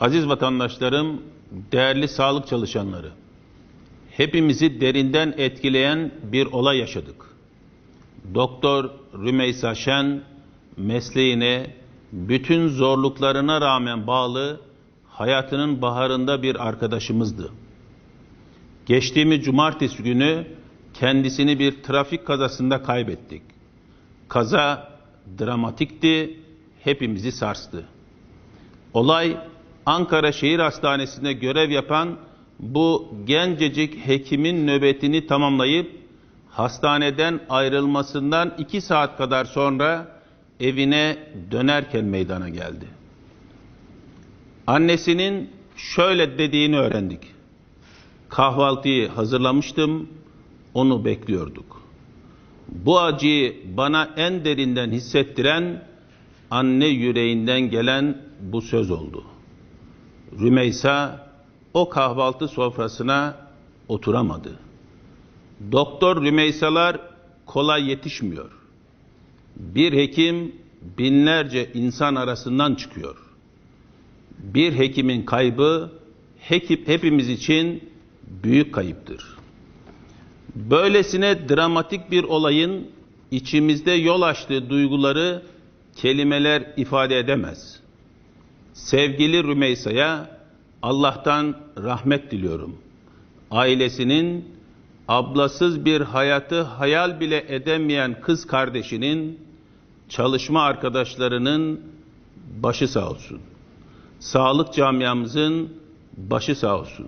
Aziz vatandaşlarım, değerli sağlık çalışanları, hepimizi derinden etkileyen bir olay yaşadık. Doktor Rümeysa Şen mesleğine bütün zorluklarına rağmen bağlı hayatının baharında bir arkadaşımızdı. Geçtiğimiz cumartesi günü kendisini bir trafik kazasında kaybettik. Kaza dramatikti, hepimizi sarstı. Olay Ankara Şehir Hastanesi'nde görev yapan bu gencecik hekimin nöbetini tamamlayıp hastaneden ayrılmasından iki saat kadar sonra evine dönerken meydana geldi. Annesinin şöyle dediğini öğrendik. Kahvaltıyı hazırlamıştım, onu bekliyorduk. Bu acıyı bana en derinden hissettiren anne yüreğinden gelen bu söz oldu. Rümeysa o kahvaltı sofrasına oturamadı. Doktor Rümeysalar kolay yetişmiyor. Bir hekim binlerce insan arasından çıkıyor. Bir hekimin kaybı hekip hepimiz için büyük kayıptır. Böylesine dramatik bir olayın içimizde yol açtığı duyguları kelimeler ifade edemez. Sevgili Rümeysa'ya Allah'tan rahmet diliyorum. Ailesinin ablasız bir hayatı hayal bile edemeyen kız kardeşinin çalışma arkadaşlarının başı sağ olsun. Sağlık camiamızın başı sağ olsun.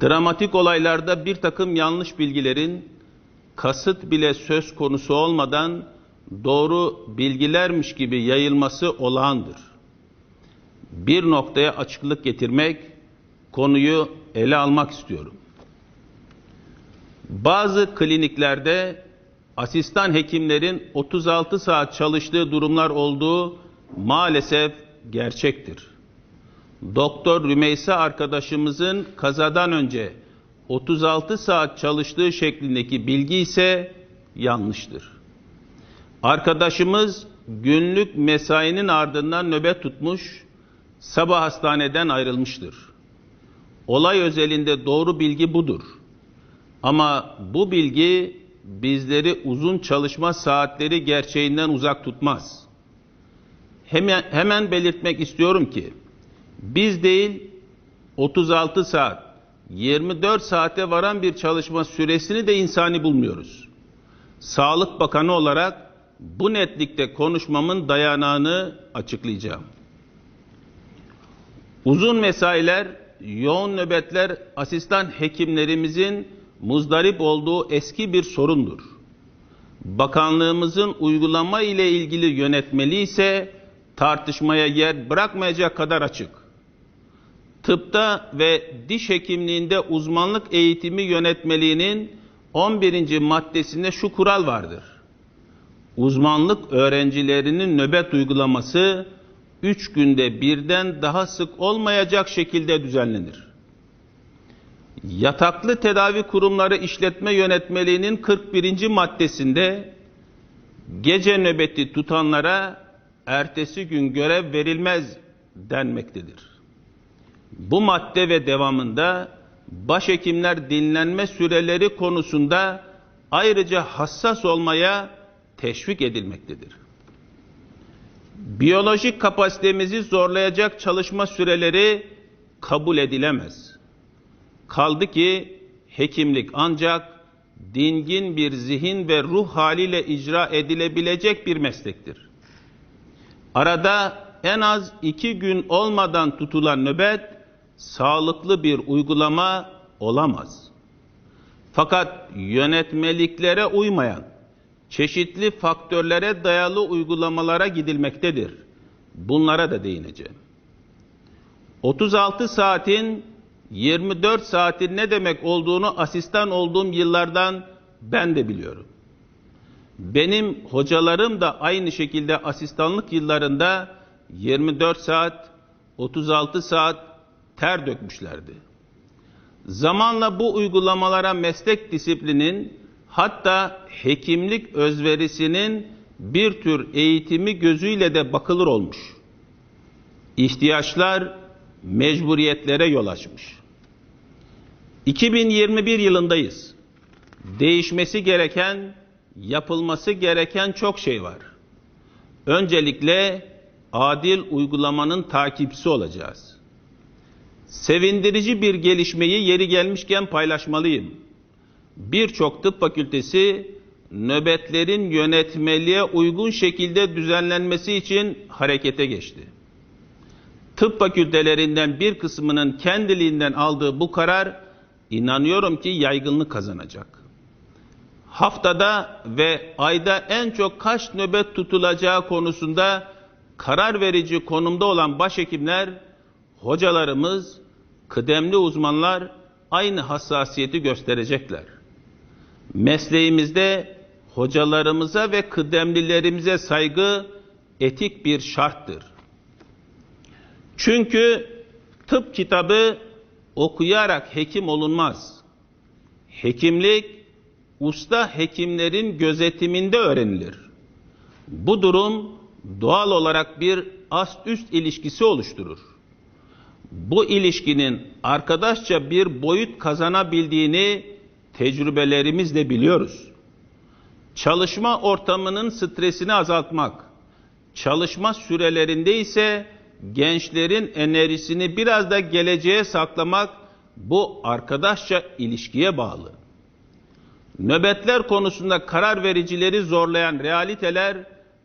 Dramatik olaylarda bir takım yanlış bilgilerin kasıt bile söz konusu olmadan doğru bilgilermiş gibi yayılması olağandır. Bir noktaya açıklık getirmek, konuyu ele almak istiyorum. Bazı kliniklerde asistan hekimlerin 36 saat çalıştığı durumlar olduğu maalesef gerçektir. Doktor Rümeysa arkadaşımızın kazadan önce 36 saat çalıştığı şeklindeki bilgi ise yanlıştır. Arkadaşımız günlük mesainin ardından nöbet tutmuş, sabah hastaneden ayrılmıştır. Olay özelinde doğru bilgi budur. Ama bu bilgi bizleri uzun çalışma saatleri gerçeğinden uzak tutmaz. Hemen, hemen belirtmek istiyorum ki biz değil 36 saat 24 saate varan bir çalışma süresini de insani bulmuyoruz. Sağlık Bakanı olarak bu netlikte konuşmamın dayanağını açıklayacağım. Uzun mesailer, yoğun nöbetler asistan hekimlerimizin muzdarip olduğu eski bir sorundur. Bakanlığımızın uygulama ile ilgili yönetmeliği ise tartışmaya yer bırakmayacak kadar açık. Tıpta ve diş hekimliğinde uzmanlık eğitimi yönetmeliğinin 11. maddesinde şu kural vardır. Uzmanlık öğrencilerinin nöbet uygulaması 3 günde birden daha sık olmayacak şekilde düzenlenir. Yataklı Tedavi Kurumları İşletme Yönetmeliğinin 41. maddesinde gece nöbeti tutanlara ertesi gün görev verilmez denmektedir. Bu madde ve devamında başhekimler dinlenme süreleri konusunda ayrıca hassas olmaya teşvik edilmektedir. Biyolojik kapasitemizi zorlayacak çalışma süreleri kabul edilemez. Kaldı ki hekimlik ancak dingin bir zihin ve ruh haliyle icra edilebilecek bir meslektir. Arada en az iki gün olmadan tutulan nöbet sağlıklı bir uygulama olamaz. Fakat yönetmeliklere uymayan, çeşitli faktörlere dayalı uygulamalara gidilmektedir. Bunlara da değineceğim. 36 saatin 24 saatin ne demek olduğunu asistan olduğum yıllardan ben de biliyorum. Benim hocalarım da aynı şekilde asistanlık yıllarında 24 saat, 36 saat ter dökmüşlerdi. Zamanla bu uygulamalara meslek disiplinin hatta hekimlik özverisinin bir tür eğitimi gözüyle de bakılır olmuş. İhtiyaçlar mecburiyetlere yol açmış. 2021 yılındayız. Değişmesi gereken, yapılması gereken çok şey var. Öncelikle adil uygulamanın takipçisi olacağız. Sevindirici bir gelişmeyi yeri gelmişken paylaşmalıyım. Birçok tıp fakültesi nöbetlerin yönetmeliğe uygun şekilde düzenlenmesi için harekete geçti. Tıp fakültelerinden bir kısmının kendiliğinden aldığı bu karar inanıyorum ki yaygınlık kazanacak. Haftada ve ayda en çok kaç nöbet tutulacağı konusunda karar verici konumda olan başhekimler, hocalarımız, kıdemli uzmanlar aynı hassasiyeti gösterecekler. Mesleğimizde hocalarımıza ve kıdemlilerimize saygı etik bir şarttır. Çünkü tıp kitabı okuyarak hekim olunmaz. Hekimlik usta hekimlerin gözetiminde öğrenilir. Bu durum doğal olarak bir ast-üst ilişkisi oluşturur. Bu ilişkinin arkadaşça bir boyut kazanabildiğini tecrübelerimizle biliyoruz. Çalışma ortamının stresini azaltmak, çalışma sürelerinde ise gençlerin enerjisini biraz da geleceğe saklamak bu arkadaşça ilişkiye bağlı. Nöbetler konusunda karar vericileri zorlayan realiteler,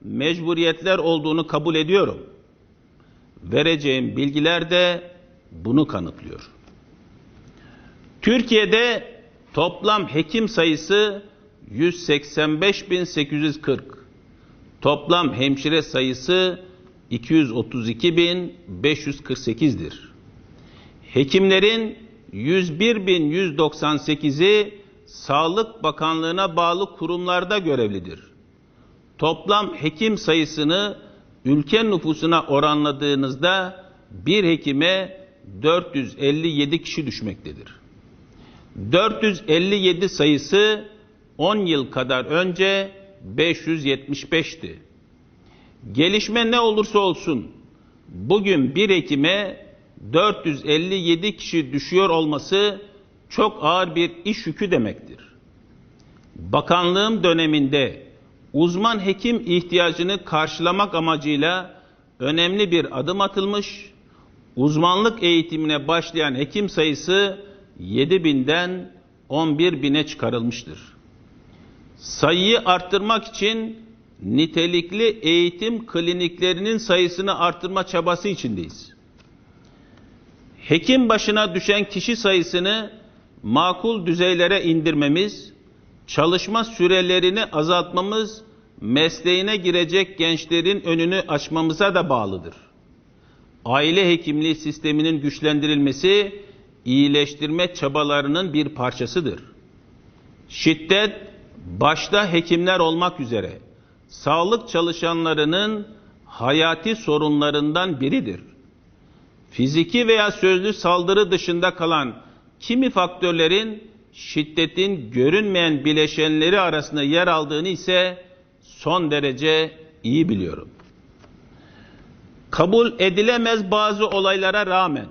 mecburiyetler olduğunu kabul ediyorum. Vereceğim bilgiler de bunu kanıtlıyor. Türkiye'de toplam hekim sayısı 185.840. Toplam hemşire sayısı 232.548'dir. Hekimlerin 101.198'i Sağlık Bakanlığı'na bağlı kurumlarda görevlidir. Toplam hekim sayısını ülke nüfusuna oranladığınızda bir hekime 457 kişi düşmektedir. 457 sayısı 10 yıl kadar önce 575'ti. Gelişme ne olursa olsun bugün bir hekime 457 kişi düşüyor olması çok ağır bir iş yükü demektir. Bakanlığım döneminde uzman hekim ihtiyacını karşılamak amacıyla önemli bir adım atılmış, uzmanlık eğitimine başlayan hekim sayısı 7 binden 11 bine çıkarılmıştır. Sayıyı arttırmak için nitelikli eğitim kliniklerinin sayısını arttırma çabası içindeyiz. Hekim başına düşen kişi sayısını makul düzeylere indirmemiz, çalışma sürelerini azaltmamız, mesleğine girecek gençlerin önünü açmamıza da bağlıdır. Aile hekimliği sisteminin güçlendirilmesi, iyileştirme çabalarının bir parçasıdır. Şiddet, başta hekimler olmak üzere, sağlık çalışanlarının hayati sorunlarından biridir. Fiziki veya sözlü saldırı dışında kalan kimi faktörlerin şiddetin görünmeyen bileşenleri arasında yer aldığını ise son derece iyi biliyorum. Kabul edilemez bazı olaylara rağmen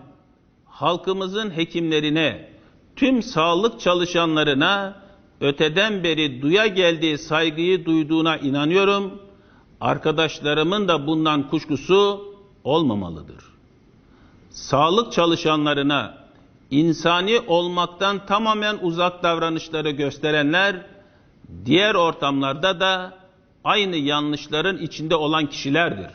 halkımızın hekimlerine, tüm sağlık çalışanlarına öteden beri duya geldiği saygıyı duyduğuna inanıyorum. Arkadaşlarımın da bundan kuşkusu olmamalıdır. Sağlık çalışanlarına insani olmaktan tamamen uzak davranışları gösterenler diğer ortamlarda da aynı yanlışların içinde olan kişilerdir.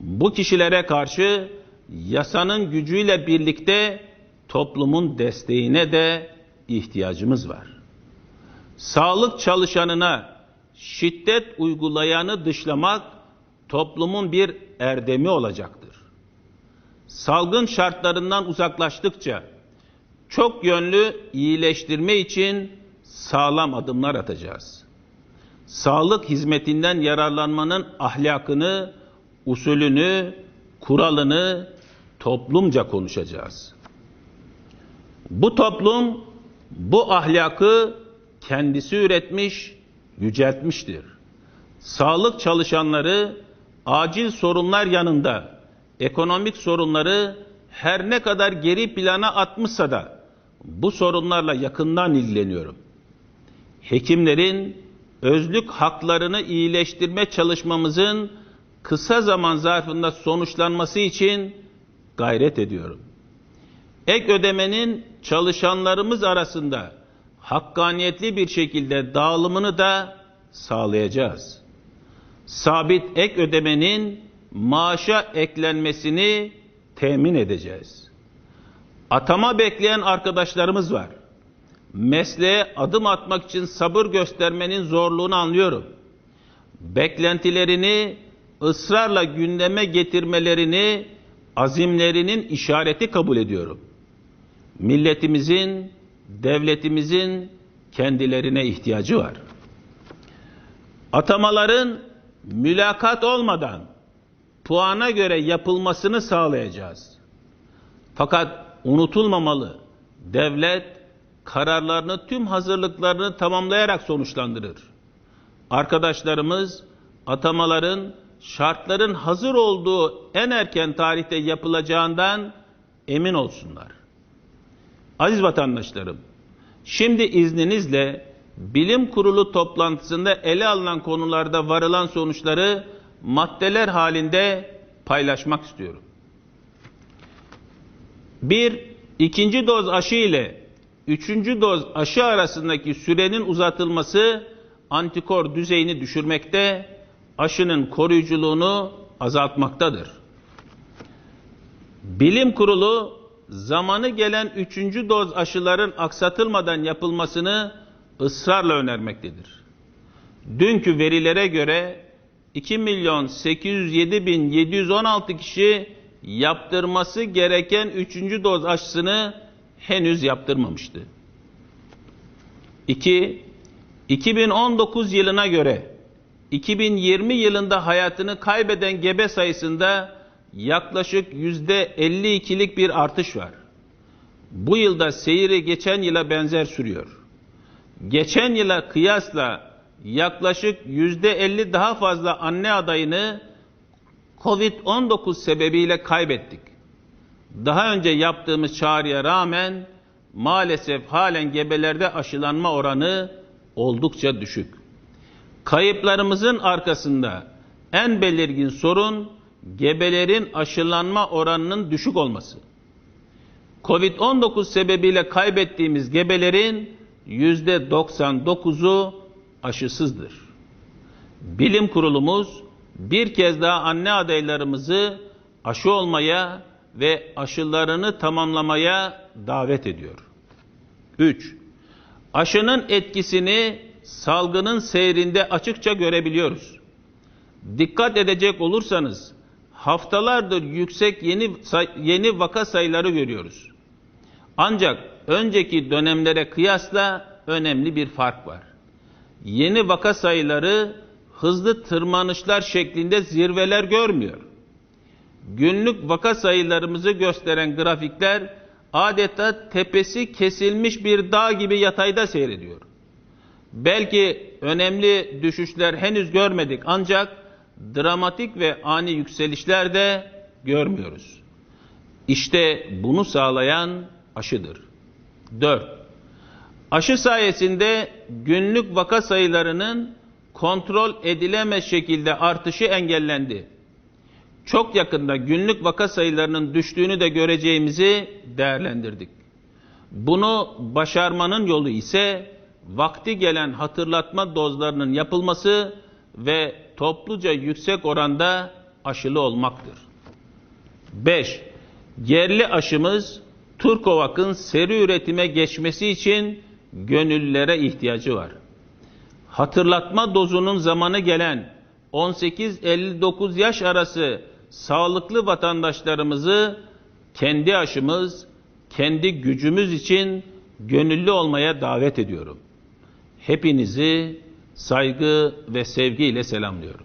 Bu kişilere karşı yasanın gücüyle birlikte toplumun desteğine de ihtiyacımız var. Sağlık çalışanına şiddet uygulayanı dışlamak toplumun bir erdemi olacaktır. Salgın şartlarından uzaklaştıkça çok yönlü iyileştirme için sağlam adımlar atacağız. Sağlık hizmetinden yararlanmanın ahlakını, usulünü, kuralını toplumca konuşacağız. Bu toplum bu ahlakı kendisi üretmiş, yüceltmiştir. Sağlık çalışanları acil sorunlar yanında ekonomik sorunları her ne kadar geri plana atmışsa da bu sorunlarla yakından ilgileniyorum. Hekimlerin özlük haklarını iyileştirme çalışmamızın kısa zaman zarfında sonuçlanması için gayret ediyorum. Ek ödemenin çalışanlarımız arasında hakkaniyetli bir şekilde dağılımını da sağlayacağız. Sabit ek ödemenin maaşa eklenmesini temin edeceğiz. Atama bekleyen arkadaşlarımız var. Mesleğe adım atmak için sabır göstermenin zorluğunu anlıyorum. Beklentilerini ısrarla gündeme getirmelerini azimlerinin işareti kabul ediyorum. Milletimizin, devletimizin kendilerine ihtiyacı var. Atamaların mülakat olmadan puana göre yapılmasını sağlayacağız. Fakat unutulmamalı. Devlet kararlarını tüm hazırlıklarını tamamlayarak sonuçlandırır. Arkadaşlarımız atamaların şartların hazır olduğu en erken tarihte yapılacağından emin olsunlar. Aziz vatandaşlarım, şimdi izninizle bilim kurulu toplantısında ele alınan konularda varılan sonuçları maddeler halinde paylaşmak istiyorum. Bir, ikinci doz aşı ile üçüncü doz aşı arasındaki sürenin uzatılması antikor düzeyini düşürmekte, aşının koruyuculuğunu azaltmaktadır. Bilim kurulu zamanı gelen üçüncü doz aşıların aksatılmadan yapılmasını ısrarla önermektedir. Dünkü verilere göre 2 milyon 807 bin 716 kişi yaptırması gereken üçüncü doz aşısını henüz yaptırmamıştı. 2. 2019 yılına göre 2020 yılında hayatını kaybeden gebe sayısında yaklaşık yüzde 52'lik bir artış var. Bu yılda seyri geçen yıla benzer sürüyor. Geçen yıla kıyasla yaklaşık yüzde 50 daha fazla anne adayını Covid-19 sebebiyle kaybettik. Daha önce yaptığımız çağrıya rağmen maalesef halen gebelerde aşılanma oranı oldukça düşük. Kayıplarımızın arkasında en belirgin sorun gebelerin aşılanma oranının düşük olması. Covid-19 sebebiyle kaybettiğimiz gebelerin yüzde 99'u aşısızdır. Bilim kurulumuz bir kez daha anne adaylarımızı aşı olmaya ve aşılarını tamamlamaya davet ediyor. 3. Aşının etkisini salgının seyrinde açıkça görebiliyoruz. Dikkat edecek olursanız haftalardır yüksek yeni yeni vaka sayıları görüyoruz. Ancak önceki dönemlere kıyasla önemli bir fark var. Yeni vaka sayıları hızlı tırmanışlar şeklinde zirveler görmüyor. Günlük vaka sayılarımızı gösteren grafikler adeta tepesi kesilmiş bir dağ gibi yatayda seyrediyor. Belki önemli düşüşler henüz görmedik ancak dramatik ve ani yükselişler de görmüyoruz. İşte bunu sağlayan aşıdır. 4. Aşı sayesinde günlük vaka sayılarının kontrol edilemez şekilde artışı engellendi. Çok yakında günlük vaka sayılarının düştüğünü de göreceğimizi değerlendirdik. Bunu başarmanın yolu ise vakti gelen hatırlatma dozlarının yapılması ve topluca yüksek oranda aşılı olmaktır. 5. Yerli aşımız Turkovak'ın seri üretime geçmesi için gönüllülere ihtiyacı var. Hatırlatma dozunun zamanı gelen 18-59 yaş arası sağlıklı vatandaşlarımızı kendi aşımız, kendi gücümüz için gönüllü olmaya davet ediyorum. Hepinizi saygı ve sevgiyle selamlıyorum.